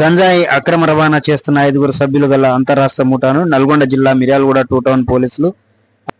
గంజాయి అక్రమ రవాణా చేస్తున్న ఐదుగురు సభ్యులు గల అంతరాష్ట్ర ముఠాను నల్గొండ జిల్లా మిర్యాలగూడ టూ టౌన్ పోలీసులు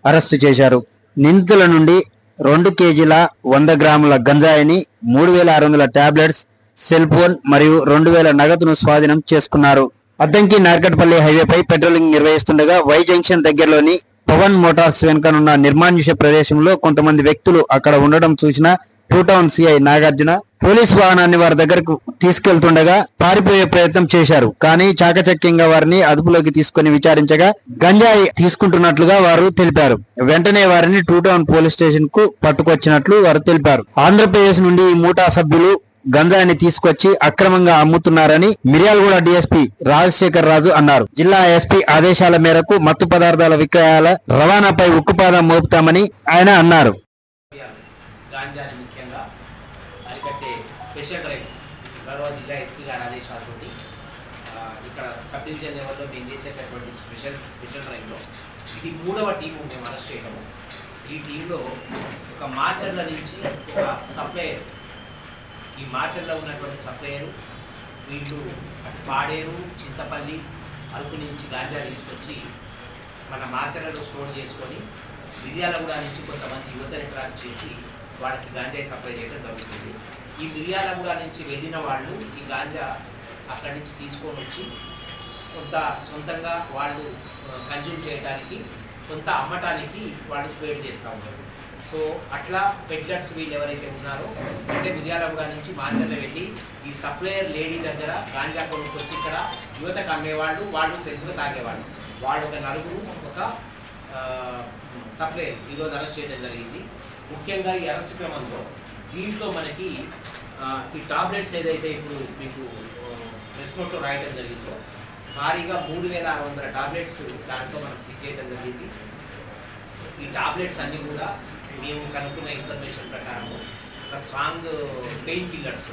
అరెస్టు చేశారు. నిందితుల నుండి రెండు కేజీల వంద గ్రాముల గంజాయిని మూడు వేల ఆరు వందల టాబ్లెట్స్ సెల్ ఫోన్ మరియు రెండు వేల నగదును స్వాధీనం చేసుకున్నారు. అద్దంకి నార్కట్పల్లి హైవేపై పెట్రోలింగ్ నిర్వహిస్తుండగా వై జంక్షన్ దగ్గరలోని పవన్ మోటార్స్ వెనుకనున్న నిర్మానుష్య ప్రదేశంలో కొంతమంది వ్యక్తులు అక్కడ ఉండడం చూసిన two town CI Nagarjuna police వాహనాన్ని వారి దగ్గరకు తీసుకెళ్తుండగా పారిపోయే ప్రయత్నం చేశారు. కానీ చాకచక్యంగా వారిని అదుపులోకి తీసుకుని విచారించగా గంజాయి తీసుకుంటున్నట్లుగా వారు తెలిపారు. వెంటనే వారిని టూ టౌన్ పోలీస్ స్టేషన్కు పట్టుకొచ్చినట్లు వారు తెలిపారు. ఆంధ్రప్రదేశ్ నుండి ఈ మూటా సభ్యులు గంజాయిని తీసుకొచ్చి అక్రమంగా అమ్ముతున్నారని మిర్యాలగూడ డీఎస్పీ రాజశేఖర్ రాజు అన్నారు. జిల్లా ఎస్పీ ఆదేశాల మేరకు మత్తు పదార్థాల విక్రయాల రవాణాపై ఉక్కుపాదం మోపుతామని ఆయన అన్నారు. జిల్లా ఎస్పీ ఇక్కడ సబ్ డివిజన్ లెవెల్లో మేము చేసేటటువంటి స్పెషల్ స్పెషల్ ట్రైన్లో ఇది మూడవ టీము మేము అరెస్ట్ చేయడము ఈ టీంలో ఒక మాచర్ల నుంచి ఒక సప్లయర్. ఈ మాచర్లో ఉన్నటువంటి సప్లయరు వీళ్ళు పాడేరు చింతపల్లి అరకు నుంచి గాంజా తీసుకొచ్చి మన మార్చర్లలో స్టోర్ చేసుకొని మిర్యాలగూడ నుంచి కొంతమంది యువతని ట్రాక్ చేసి వాళ్ళకి గాంజాయి సప్లై చేయడం జరుగుతుంది. ఈ మిర్యాలగూడ నుంచి వెళ్ళిన వాళ్ళు ఈ గాంజా అక్కడి నుంచి తీసుకొని వచ్చి కొంత సొంతంగా వాళ్ళు కన్జ్యూమ్ చేయడానికి కొంత అమ్మటానికి వాళ్ళు స్ప్రేడ్ చేస్తూ ఉంటారు సో అట్లా పెడ్లర్స్ వీళ్ళు ఎవరైతే ఉన్నారో అంటే మిర్యాలగూడ నుంచి మాచర్ల వెళ్ళి ఈ సప్లయర్ లేడీ దగ్గర గాంజా కొనుక్కొచ్చి ఇక్కడ యువతకు అమ్మేవాళ్ళు వాళ్ళు సెల్ఫ్గా తాగేవాళ్ళు. వాళ్ళు ఒక నలుగురు ఒక సప్లై ఈరోజు అరెస్ట్ చేయడం జరిగింది. ముఖ్యంగా ఈ అరెస్ట్ క్రమంలో దీంట్లో మనకి ఈ టాబ్లెట్స్ ఏదైతే ఇప్పుడు మీకు ప్రెస్ నోట్లో రాయడం జరిగిందో భారీగా మూడు వేల ఆరు వందల టాబ్లెట్స్ దాంట్లో మనం సిక్ చేయడం జరిగింది. ఈ టాబ్లెట్స్ అన్నీ కూడా మేము కనుక్కున్న ఇన్ఫర్మేషన్ ప్రకారం ఒక స్ట్రాంగ్ పెయిన్ కిల్లర్స్.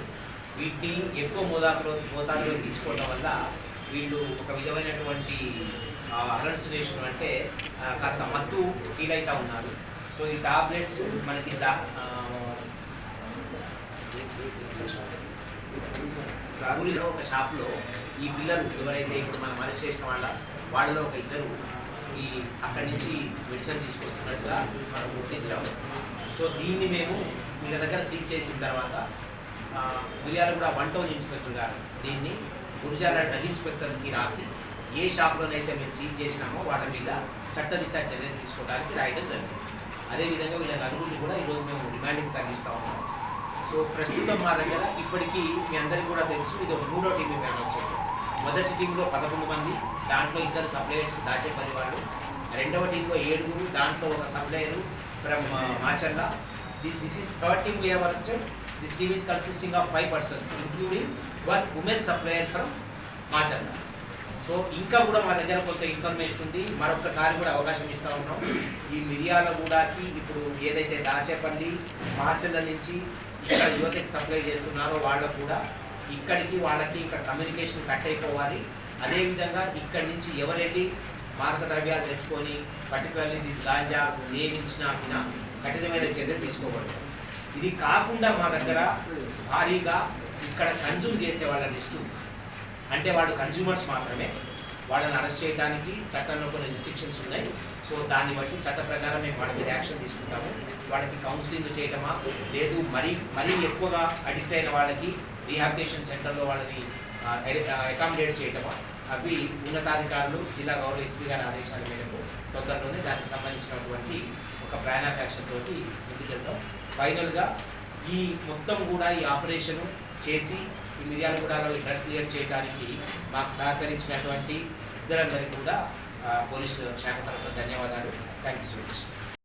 వీటిని ఎక్కువ మోతాదులో మోతాదులో తీసుకోవడం వల్ల వీళ్ళు ఒక విధమైనటువంటి అలర్సినేషన్ అంటే కాస్త మత్తు ఫీల్ అవుతూ ఉన్నారు. సో ఈ టాబ్లెట్స్ మనకి దా ఊరిలో ఒక షాప్లో ఈ పిల్లలు ఎవరైతే ఇప్పుడు మనం అరెస్ట్ చేసిన వాళ్ళ వాళ్ళలో ఒక ఇద్దరు ఈ అక్కడి నుంచి మెడిసిన్ తీసుకొస్తున్నట్టుగా మనం గుర్తించాము సో దీన్ని మేము వీళ్ళ దగ్గర సీట్ చేసిన తర్వాత ఆ, కూడా వన్ టౌన్ ఇన్స్పెక్టర్ గారు దీన్ని గురిజాల డ్రగ్ ఇన్స్పెక్టర్కి రాసి ఏ షాప్లోనైతే మేము సీజ్ చేసినామో వాటి మీద చట్టరీత్యా చర్యలు తీసుకోవడానికి రాయడం జరిగింది. అదేవిధంగా వీళ్ళ నలుగురిని కూడా ఈరోజు మేము రిమాండింగ్ తగ్గిస్తూ ఉన్నాం. సో ప్రస్తుతం మా దగ్గర ఇప్పటికీ మీ అందరికీ కూడా తెలుసు ఇది ఒక మూడో టీం మేము అనౌన్స్ మొదటి టీంలో పదకొండు మంది దాంట్లో ఇద్దరు సప్లయర్స్ దాచే పది వాళ్ళు. రెండవ టీంలో ఏడుగురు దాంట్లో ఒక supplier from Macherla. This is third team we're arrested. This team is consisting of five persons including one women supplier from Macherla. So ఇంకా కూడా మా దగ్గర కొంత ఇన్ఫర్మేషన్ ఉంది. మరొకసారి కూడా అవకాశం ఇస్తూ ఉన్నాం. ఈ మిరియాలగూడకి ఇప్పుడు ఏదైతే దాచేపల్లి మాచర్ల నుంచి ఇక్కడ యువతకి సప్లై చేస్తున్నారో వాళ్ళకు కూడా ఇక్కడికి వాళ్ళకి ఇంకా కమ్యూనికేషన్ కట్ అయిపోవాలి. అదేవిధంగా ఇక్కడి నుంచి ఎవరెళ్ళి మారక ద్రవ్యాలు తెచ్చుకొని పర్టికులర్లీ దిస్ గాంజా సేవించిన కఠినమైన చర్యలు తీసుకోబడతాయి ఇది కాకుండా మా దగ్గర భారీగా ఇక్కడ కన్జ్యూమ్ చేసే వాళ్ళ లిస్టు. అంటే వాడు కన్జ్యూమర్స్ మాత్రమే. వాళ్ళని అరెస్ట్ చేయడానికి చట్టంలో కొన్ని రిస్ట్రిక్షన్స్ ఉన్నాయి. సో దాన్ని బట్టి చట్ట ప్రకారం మేము వాళ్ళ మీద యాక్షన్ తీసుకుంటాము. వాళ్ళకి కౌన్సిలింగ్ చేయటమా? లేదు మరీ మరీ ఎక్కువగా అడిక్ట్ అయిన వాళ్ళకి రీహాబిటేషన్ సెంటర్లో వాళ్ళని అకామిడేట్ చేయటమా? అవి ఉన్నతాధికారులు జిల్లా గౌరవ ఎస్పీ గారి ఆదేశాల మేరకు తొందరలోనే దానికి సంబంధించినటువంటి ఒక ప్లాన్ ఆఫ్ యాక్షన్ తోటి ముందుకెళ్తాం. ఫైనల్గా ఈ మొత్తం కూడా ఈ ఆపరేషను చేసి ఈ మిర్యాలగూడలో ఈ డ్రగ్ క్లియర్ చేయడానికి మాకు సహకరించినటువంటి ఇద్దరందరికీ కూడా పోలీసు శాఖ తరఫున ధన్యవాదాలు. Thank you so much